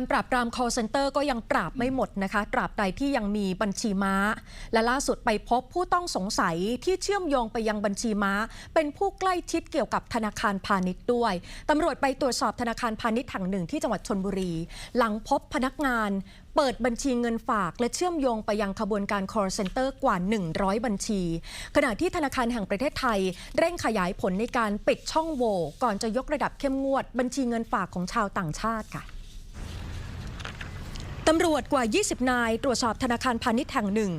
การปราบปราม call center ก็ยังปราบไม่หมดนะคะ ตราบใดที่ยังมีบัญชีม้า และล่าสุดไปพบผู้ต้องสงสัยที่เชื่อมโยงไปยังบัญชีม้า เป็นผู้ใกล้ชิดเกี่ยวกับธนาคารพาณิชย์ด้วยตำรวจไปตรวจสอบธนาคารพาณิชย์แห่งหนึ่งที่จังหวัดชนบุรี หลังพบพนักงานเปิดบัญชีเงินฝากและเชื่อมโยงไปยังขบวนการ call center กว่า 100 บัญชี ขณะที่ธนาคารแห่งประเทศไทย เร่งขยายผลในการปิดช่องโหว่ก่อนจะยกระดับเข้มงวด บัญชีเงินฝากของชาวต่างชาติค่ะ ตำรวจกว่า 20 นาย ตรวจสอบธนาคารพาณิชย์แห่งหนึ่ง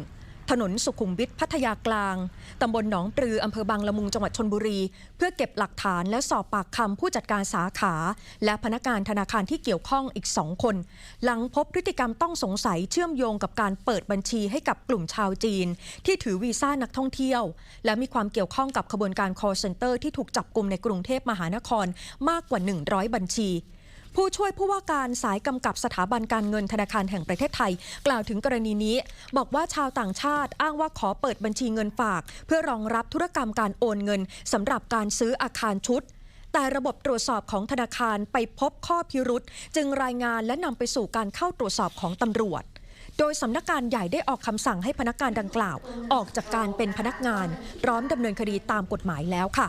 ถนนสุขุมวิทพัทยากลาง ตำบลหนองปลือ อำเภอบางละมุง จังหวัดชนบุรี เพื่อเก็บหลักฐานและสอบปากคำผู้จัดการสาขา และพนักงานธนาคารที่เกี่ยวข้องอีกสองคน หลังพบพฤติกรรมต้องสงสัยเชื่อมโยงกับการเปิดบัญชีให้กับกลุ่มชาวจีน ที่ถือวีซ่านักท่องเที่ยว และมีความเกี่ยวข้องกับขบวนการ call center ที่ถูกจับกลุ่มในกรุงเทพมหานครมากกว่า 100 บัญชี ผู้ช่วยผู้ว่าการสายกำกับสถาบันการเงินธนาคารแห่งประเทศไทย กล่าวถึงกรณีนี้ บอกว่าชาวต่างชาติอ้างว่าขอเปิดบัญชีเงินฝาก เพื่อรองรับธุรกรรมการโอนเงินสำหรับการซื้ออาคารชุดแต่ระบบตรวจสอบของธนาคารไปพบข้อพิรุษจึงรายงานและนำไปสู่การเข้าตรวจสอบของตำรวจ โดยสำนักงานใหญ่ได้ออกคำสั่งให้พนักงานดังกล่าว ออกจากการเป็นพนักงาน พร้อมดำเนินคดีตามกฎหมายแล้วค่ะ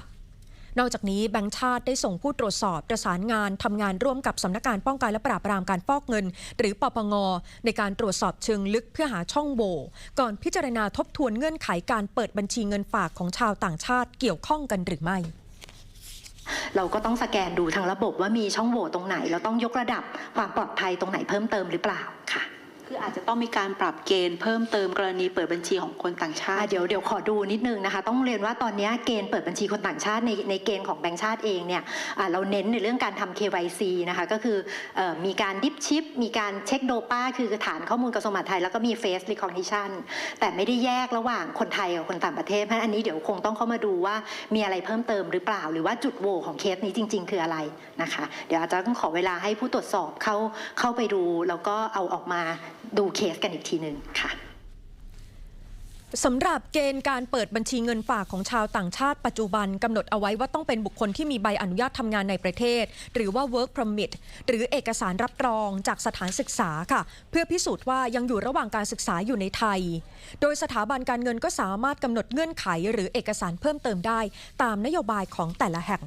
นอกจากนี้แบงค์ชาติได้ส่งผู้ตรวจสอบประสานงานทำงานร่วมกับสำนักงานป้องกันและปราบปรามการฟอกเงิน หรือปปง ในการตรวจสอบเชิงลึกเพื่อหาช่องโหว่ก่อนพิจารณาทบทวนเงื่อนไขการเปิดบัญชีเงินฝากของชาวต่างชาติเกี่ยวข้องกันหรือไม่เราก็ต้องสแกนดูทางระบบว่ามีช่องโหว่ตรงไหน เราต้องยกระดับความปลอดภัยตรงไหนเพิ่มเติมหรือเปล่าค่ะ คืออาจจะต้องมีการปรับเกณฑ์เพิ่มเติมกรณีเปิดบัญชีของคนต่างชาติ เดี๋ยวเดี๋ยวขอดูนิดนึงนะคะ ต้องเรียนว่าตอนนี้เกณฑ์เปิดบัญชีคนต่างชาติในในเกณฑ์ของแบงก์ชาติเองเนี่ยเราเน้นในเรื่องการทำ KYC นะคะก็คืออมีการดิฟชิป มีการเช็คโดป้า คือฐานข้อมูลกระทรวงมหาดไทย แล้วก็มี Face Recognition แต่ไม่ได้แยกระหว่างคนไทยกับคนต่างประเทศเพราะฉะนั้นอันนี้เดี๋ยวคงต้องเข้ามาดูว่ามีอะไรเพิ่มเติมหรือเปล่า หรือว่าจุดโหว่ของเคสนี้จริง ๆ คืออะไรนะคะ เดี๋ยวอาจจะต้องขอเวลาให้ผู้ตรวจสอบเข้าเข้าไปดูแล้วก็เอาออกมา ดูเคสกันอีกทีหนึ่งค่ะสำหรับเกณฑ์การเปิดบัญชีเงินฝากของชาวต่างชาติปัจจุบันกำหนดเอาไว้ว่าต้องเป็นบุคคลที่มีใบอนุญาตทำงานในประเทศ หรือว่า work permit หรือเอกสารรับรองจากสถานศึกษาค่ะ เพื่อพิสูจน์ว่ายังอยู่ระหว่างการศึกษาอยู่ในไทย โดยสถาบันการเงินก็สามารถกำหนดเงื่อนไข หรือเอกสารเพิ่มเติมได้ ตามนโยบายของแต่ละแห่ง